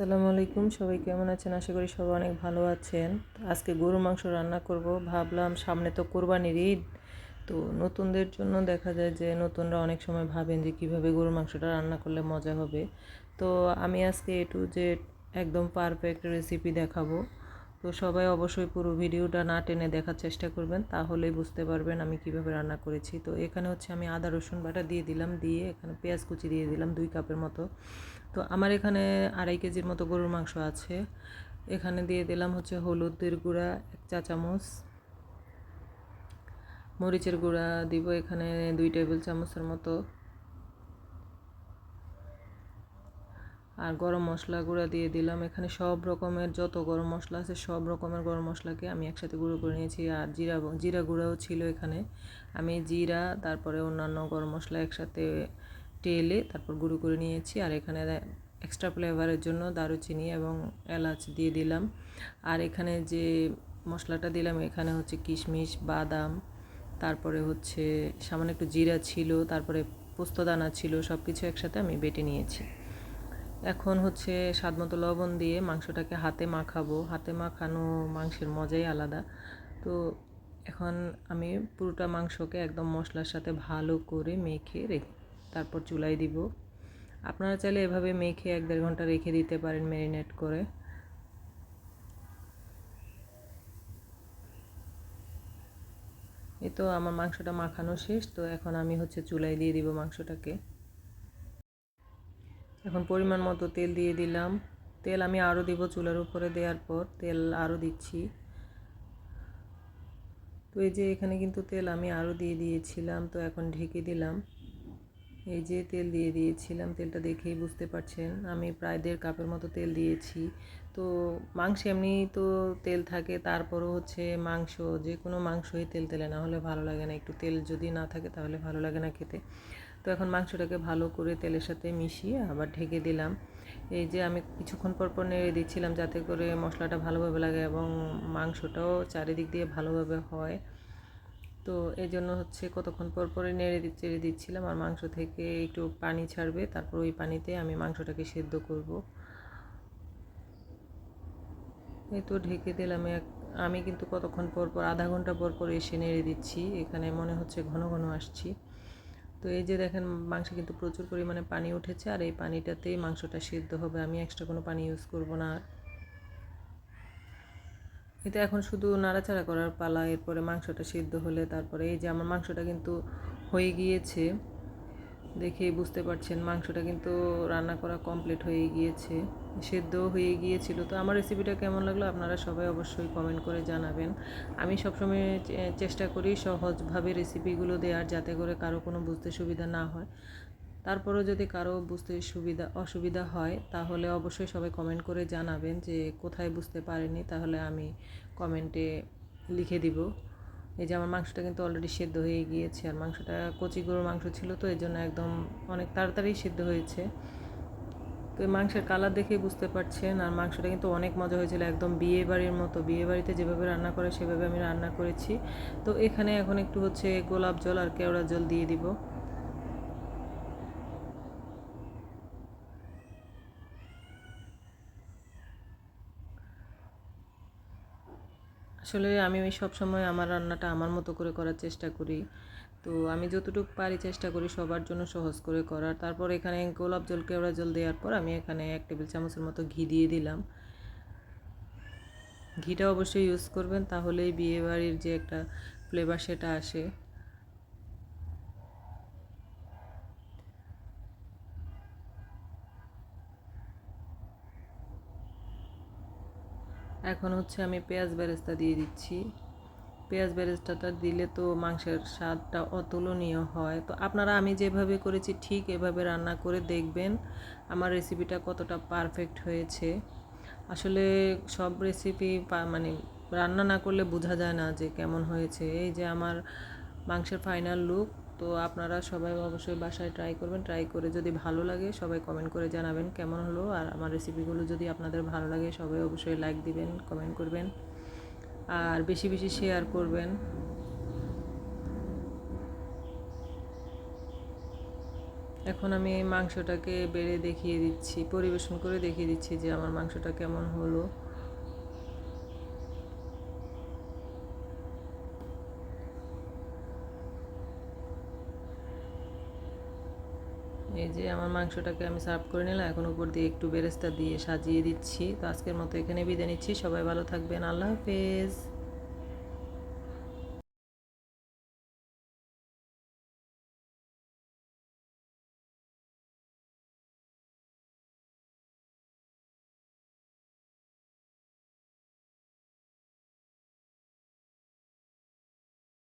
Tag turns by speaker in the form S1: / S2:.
S1: আসসালামু আলাইকুম। সবাই কেমন আছেন? আশা করি সবাই অনেক ভালো আছেন। আজকে গরু মাংস রান্না করব। ভাবলাম সামনে তো কোরবানির ঈদ। তো নতুনদের জন্য দেখা যায় যে নতুনরা অনেক সময় ভাবেন যে কীভাবে গরুর মাংসটা রান্না করলে মজা হবে। তো আমি আজকে এ যে একদম পারফেক্ট রেসিপি দেখাবো। তো সবাই অবশ্যই পুরো ভিডিওটা না টেনে দেখার চেষ্টা করবেন, তাহলেই বুঝতে পারবেন আমি কীভাবে রান্না করেছি। তো এখানে হচ্ছে আমি আদা, রসুন বাটা দিয়ে দিলাম, দিয়ে এখানে পেঁয়াজ কুচি দিয়ে দিলাম দুই কাপের মতো। তো আমার এখানে আড়াই কেজির মতো গরুর মাংস আছে। এখানে দিয়ে দিলাম হচ্ছে হলুদের গুঁড়া, এক চা চামচ। মরিচের গুঁড়া দিব এখানে দুই টেবিল চামচের মতো। আর গরম মশলা গুঁড়া দিয়ে দিলাম। এখানে সব রকমের যত গরম মশলা আছে, সব রকমের গরম মশলাকে আমি একসাথে গুঁড়ো করে নিয়েছি। আর জিরা জিরা গুঁড়াও ছিল এখানে। আমি জিরা, তারপরে অন্যান্য গরম মশলা একসাথে টেলে তারপর গুঁড়ো করে নিয়েছি। আর এখানে এক্সট্রা ফ্লেভারের জন্য দারুচিনি এবং এলাচ দিয়ে দিলাম। আর এখানে যে মশলাটা দিলাম, এখানে হচ্ছে কিশমিশ, বাদাম, তারপরে হচ্ছে সামান্য একটু জিরা ছিল, তারপরে পোস্তদানা ছিল সব কিছু একসাথে আমি বেটে নিয়েছি। এখন হচ্ছে স্বাদ মতো লবণ দিয়ে মাংসটাকে হাতে মাখাবো। হাতে মাখানো মাংসের মজাই আলাদা। তো এখন আমি পুরোটা মাংসকে একদম মশলার সাথে ভালো করে মেখে রেখে তারপর চুলাই দিব। আপনারা চাইলে এভাবে মেখে এক দেড় ঘণ্টা রেখে দিতে পারেন ম্যারিনেট করে। এই তো আমার মাংসটা মাখানো শেষ। তো এখন আমি হচ্ছে চুলাই দিয়ে দিব মাংসটাকে। এখন পরিমাণ মতো তেল দিয়ে দিলাম। তেল আমি আরও দেবো চুলার উপরে দেওয়ার পর তেল আরও দিচ্ছি। তো এই যে এখানে কিন্তু তেল আমি আরও দিয়ে দিয়েছিলাম, তো এখন ঢেকে দিলাম। এই যে তেল দিয়ে দিয়েছিলাম, তেলটা দেখেই বুঝতে পারছেন। আমি প্রায় দেড় কাপের মতো তেল দিয়েছি। তো মাংস এমনি তো তেল থাকে, তারপরও হচ্ছে মাংস যে কোনো মাংসই তেল তেলে, না হলে ভালো লাগে না। একটু তেল যদি না থাকে, তাহলে ভালো লাগে না খেতে। তো এখন মাংসটাকে ভালো করে তেলের সাথে মিশিয়ে আবার ঢেকে দিলাম। এই যে আমি কিছুক্ষণ পর পর নেড়ে দিচ্ছিলাম, যাতে করে মশলাটা ভালোভাবে লাগে এবং মাংসটাও চারিদিক দিয়ে ভালোভাবে হয়। তো এই জন্য হচ্ছে কতক্ষণ পর পরে নেড়ে চেড়ে দিচ্ছিলাম আর মাংস থেকে একটু পানি ছাড়বে, তারপর ওই পানিতে আমি মাংসটাকে সেদ্ধ করব। এই তো ঢেকে দিলাম এক, আমি কিন্তু কতক্ষণ পর পর, আধা ঘণ্টা পর পর এসে নেড়ে দিচ্ছি, এখানে মনে হচ্ছে ঘন ঘন আসছি। তো এই যে দেখেন মাংসে কিন্তু প্রচুর পরিমাণে পানি উঠেছে আর এই পানিটাতেই মাংসটা সিদ্ধ হবে, আমি এক্সট্রা কোনো পানি ইউজ করব না আর। এটা এখন শুধু নাড়াচাড়া করার পালা, এরপরে মাংসটা সিদ্ধ হলে তারপরে এই যে আমার মাংসটা কিন্তু হয়ে গিয়েছে দেখেই বুঝতে পারছেন মাংসটা কিন্তু রান্না করা কমপ্লিট হয়ে গিয়েছে সেদ্ধ হয়ে গিয়েছিল। তো আমার রেসিপিটা কেমন লাগল আপনারা সবাই অবশ্যই কমেন্ট করে জানাবেন। আমি সবসময় চেষ্টা করি সহজভাবে রেসিপিগুলো দেওয়ার যাতে করে কারও কোনো বুঝতে সুবিধা না হয়। তারপরেও যদি কারও বুঝতে সুবিধা, অসুবিধা হয়, তাহলে অবশ্যই সবাই কমেন্ট করে জানাবেন যে কোথায় বুঝতে পারেনি তাহলে আমি কমেন্টে লিখে দিব। এই যে আমার মাংসটা কিন্তু অলরেডি সেদ্ধ হয়ে গিয়েছে, আর মাংসটা কচি গরুর মাংস ছিল তো এই জন্য একদম অনেক তাড়াতাড়ি সেদ্ধ হয়েছে। তো মাংসের কালার দেখেই বুঝতে পারছেন, আর মাংসটা কিন্তু অনেক মজা হয়েছিল, একদম বিয়ে বাড়ির মতো। বিয়ে বাড়িতে যেভাবে রান্না করে, সেভাবে আমি রান্না করেছি। তো এখানে এখন একটু হচ্ছে গোলাপ জল আর কেওড়া জল দিয়ে দিব। আসলে আমি সব সময় আমার রান্নাটা আমার মতো করে করার চেষ্টা করি। তো আমি যতটুকু পারি চেষ্টা করি সবার জন্য সহজ করে করার। তারপর এখানে গোলাপ জল, কেওড়া জল দেওয়ার পর আমি এখানে এক টেবিল চামচের মতো ঘি দিয়ে দিলাম। ঘিটা অবশ্যই ইউজ করবেন, তাহলেই বিয়েবাড়ির যে একটা ফ্লেভার সেটা আসে। এখন হচ্ছে আমি পেঁয়াজ বেরেস্তা দিয়ে দিচ্ছি। পেঁয়াজ বেরেস্তাটা দিলে তো মাংসের স্বাদটা অতুলনীয় হয়। তো আপনারা আমি যেভাবে করেছি ঠিক এভাবে রান্না করে দেখবেন আমার রেসিপিটা কতটা পারফেক্ট হয়েছে। আসলে সব রেসিপি মানে রান্না না করলে বোঝা যায় না যে কেমন হয়েছে। এই যে আমার মাংসের ফাইনাল লুক তো আপনারা সবাই অবশ্যই বাসায় ট্রাই করবেন ট্রাই করে যদি ভালো লাগে সবাই কমেন্ট করে জানাবেন কেমন হলো আর আমার রেসিপিগুলো যদি আপনাদের ভালো লাগে সবাই অবশ্যই লাইক দিবেন কমেন্ট করবেন আর বেশি বেশি শেয়ার করবেন। এখন আমি মাংসটাকে বেড়ে দেখিয়ে দিচ্ছি, পরিবেশন করে দেখিয়ে দিচ্ছি যে আমার মাংসটা কেমন হলো। এই যে আমার মাংসটাকে আমি সার্ভ করে নিলাম, এখন উপর দিয়ে একটু বেরেস্তা দিয়ে সাজিয়ে দিচ্ছি। তো আজকের মতো এখানে বিদায় নিচ্ছি। সবাই ভালো থাকবেন। আল্লাহ হাফেজ।